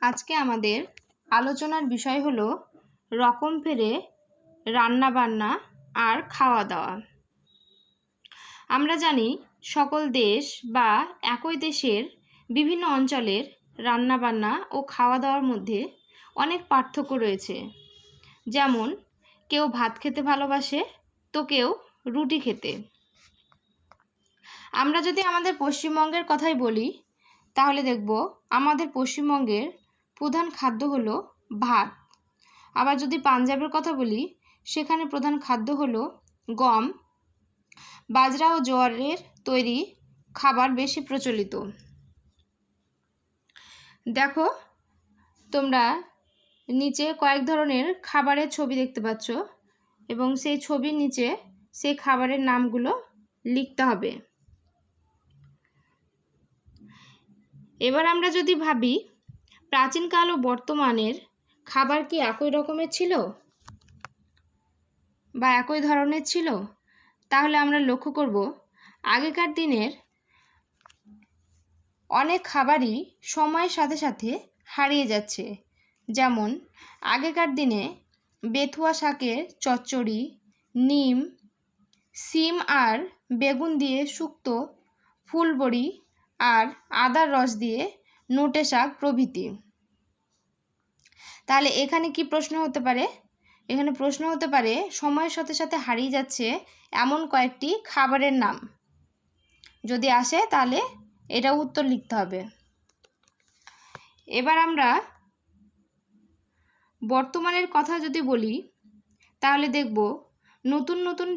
আজকে আমাদের আলোচনার বিষয় হলো রকম ফেরে রান্নাবান্না আর খাওয়া দাওয়া আমরা জানি সকল দেশ বা একই দেশের বিভিন্ন অঞ্চলের রান্নাবান্না ও খাওয়া দাওয়ার মধ্যে অনেক পার্থক্য রয়েছে। যেমন, কেউ ভাত খেতে ভালোবাসে, তো কেউ রুটি খেতে। আমরা যদি আমাদের পশ্চিমবঙ্গের কথাই বলি, তাহলে দেখব আমাদের পশ্চিমবঙ্গের প্রধান খাদ্য হলো ভাত। আবার যদি পাঞ্জাবের কথা বলি, সেখানে প্রধান খাদ্য হলো গম। বাজরা ও জোয়ারের তৈরি খাবার বেশি প্রচলিত। দেখো, তোমরা নিচে কয়েক ধরনের খাবারের ছবি দেখতে পাচ্ছ এবং সেই ছবির নিচে সেই খাবারের নামগুলো লিখতে হবে। এবার আমরা যদি ভাবি প্রাচীনকাল ও বর্তমানের খাবার কি একই রকমের ছিল? বা একই ধরনের ছিল? তাহলে আমরা লক্ষ্য করব, আগেকার দিনের অনেক খাবারই সময়ের সাথে সাথে হারিয়ে যাচ্ছে। যেমন, আগেকার দিনে বেথুয়া শাকের চচ্চড়ি, নিম, সিম আর বেগুন দিয়ে শুক্তো ফুলবড়ি আর আদার রস দিয়ে নোটে শাক প্রভৃতি। তাহলে এখানে কি প্রশ্ন হতে পারে? এখানে প্রশ্ন হতে পারে, সময়ের সাথে সাথে হারিয়ে যাচ্ছে এমন কয়েকটি খাবারের নাম। যদি আসে তাহলে এটা উত্তর লিখতে হবে। এবার আমরা বর্তমানের কথা যদি বলি, তাহলে দেখব নতুন নতুন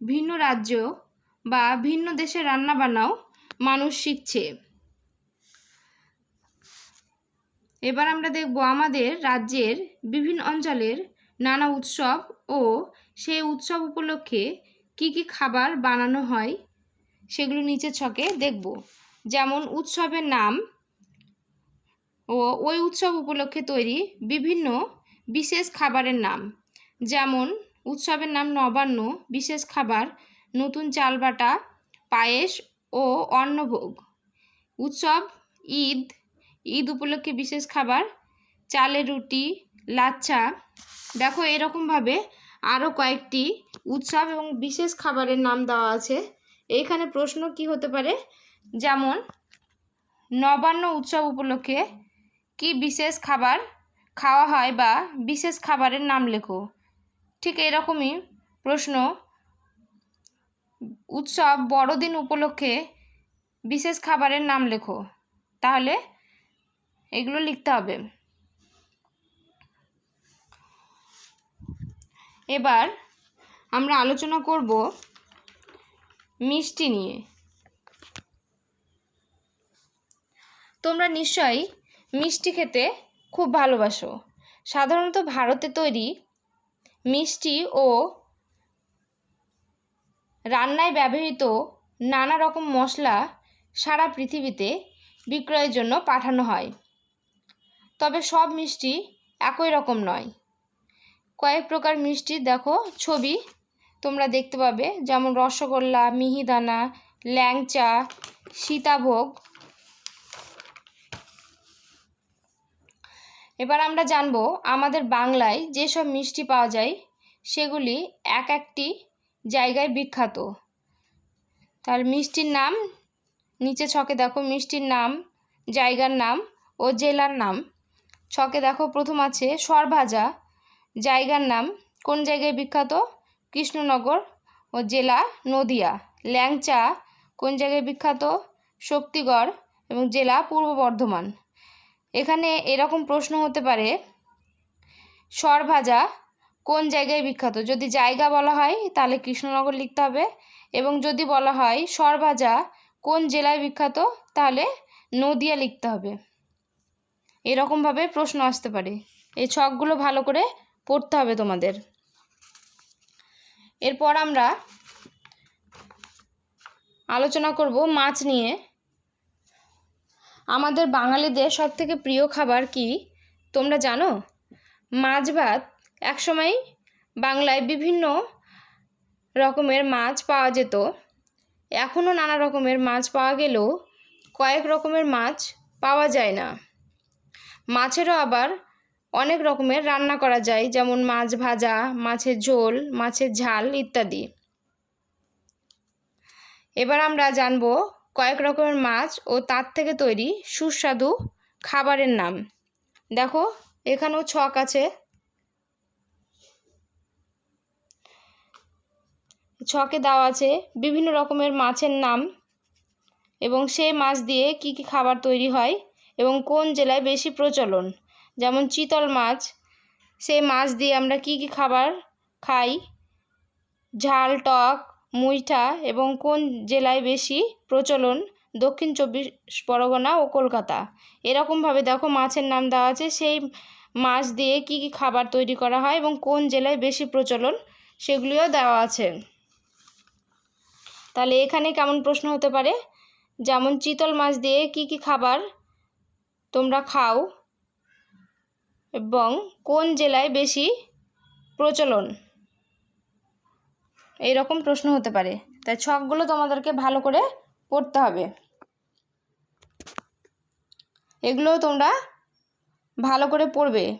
ভিন্ন রাজ্য বা ভিন্ন দেশের রান্নাবান্নাও মানুষ শিখছে। এবার আমরা দেখব আমাদের রাজ্যের বিভিন্ন অঞ্চলের নানা উৎসব ও সেই উৎসব উপলক্ষে কি কি খাবার বানানো হয় সেগুলো নিচের ছকে দেখব। যেমন উৎসবের নাম ও ওই উৎসব উপলক্ষে তৈরি বিভিন্ন বিশেষ খাবারের নাম। যেমন উৎসবের নাম নবান্ন, বিশেষ খাবার নতুন চালবাটা, পায়েস ও অন্নভোগ। উৎসব, ঈদ ঈদ উপলক্ষে বিশেষ খাবার, চালের রুটি, লাচ্ছা। দেখো, এরকমভাবে আরও কয়েকটি উৎসব এবং বিশেষ খাবারের নাম দেওয়া আছে। এইখানে প্রশ্ন কি হতে পারে? যেমন, নবান্ন উৎসব উপলক্ষে কি বিশেষ খাবার খাওয়া হয় বা বিশেষ খাবারের নাম লেখো? ঠিক এরকমই প্রশ্ন। উৎসব বড়দিন উপলক্ষে বিশেষ খাবারের নাম লেখো। তাহলে এগুলো লিখতে হবে। এবার আমরা আলোচনা করব মিষ্টি নিয়ে। তোমরা নিশ্চয়ই মিষ্টি খেতে খুব ভালোবাসো। সাধারণত ভারতে তৈরি মিষ্টি ও রান্নায় ব্যবহৃত নানা রকম মশলা সারা পৃথিবীতে বিক্রয়ের জন্য পাঠানো হয়। তবে সব মিষ্টি একই রকম নয়। কয়েক প্রকার মিষ্টি দেখো, ছবি তোমরা দেখতে পাবে। যেমন রসগোল্লা, মিহিদানা, ল্যাংচা, সীতাভোগ। এবার আমরা জানব আমাদের বাংলায় যেসব মিষ্টি পাওয়া যায়, সেগুলি এক একটি জায়গায় বিখ্যাত। তার মিষ্টির নাম, নিচে ছকে দেখো, মিষ্টির নাম, জায়গার নাম ও জেলার নাম। ছকে দেখো, প্রথম আছে সরভাজা, জায়গার নাম কোন জায়গায় বিখ্যাত? কৃষ্ণনগর ও জেলা নদিয়া। ল্যাংচা কোন জায়গায় বিখ্যাত? শক্তিগড় এবং জেলা পূর্ব বর্ধমান। এখানে এরকম প্রশ্ন হতে পারে, সরভাজা কোন জায়গায় বিখ্যাত? যদি জায়গা বলা হয়, তাহলে কৃষ্ণনগর লিখতে হবে। এবং যদি বলা হয়, সরভাজা কোন জেলায় বিখ্যাত? তাহলে নদিয়া লিখতে হবে। এরকমভাবে প্রশ্ন আসতে পারে। এই ছকগুলো ভালো করে পড়তে হবে তোমাদের। এরপর আমরা আলোচনা করব মাছ নিয়ে। আমাদের বাঙালিদের সব থেকে প্রিয় খাবার কি? তোমরা জানো? মাছ ভাত একসময় বাংলায় বিভিন্ন রকমের মাছ পাওয়া যেত। এখনও নানা রকমের মাছ পাওয়া গেলেও কয়েক রকমের মাছ পাওয়া যায় না। মাছেরও আবার অনেক রকমের রান্না করা যায়, যেমন মাছ ভাজা, মাছের ঝোল, মাছের ঝাল ইত্যাদি। এবার আমরা জানব কয়েক রকমের মাছ ও তার থেকে তৈরি সুস্বাদু খাবারের নাম। দেখো, এখানেও ছক আছে। ছকে দেওয়া আছে বিভিন্ন রকমের মাছের নাম এবং সেই মাছ দিয়ে কি কি খাবার তৈরি হয় এবং কোন জেলায় বেশি প্রচলন? যেমন চিতল মাছ সেই মাছ দিয়ে আমরা কি কি খাবার খাই? ঝাল, টক, মুইঠা এবং কোন জেলায় বেশি প্রচলন? দক্ষিণ চব্বিশ পরগনা ও কলকাতা। এরকমভাবে দেখো মাছের নাম দেওয়া আছে। সেই মাছ দিয়ে কি কি খাবার তৈরি করা হয় এবং কোন জেলায় বেশি প্রচলন সেগুলিও দেওয়া আছে। তাহলে এখানে কেমন প্রশ্ন হতে পারে? যেমন চিতল মাছ দিয়ে কি কি খাবার তোমরা খাও এবং কোন জেলায় বেশি প্রচলন? এই রকম প্রশ্ন হতে পারে। তাই ছকগুলো তোমাদেরকে ভালো করে পড়তে হবে। এগুলো তোমরা ভালো করে পড়বে।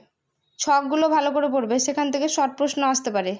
ছকগুলো ভালো করে পড়বে। সেখান থেকে শর্ট প্রশ্ন আসতে পারে।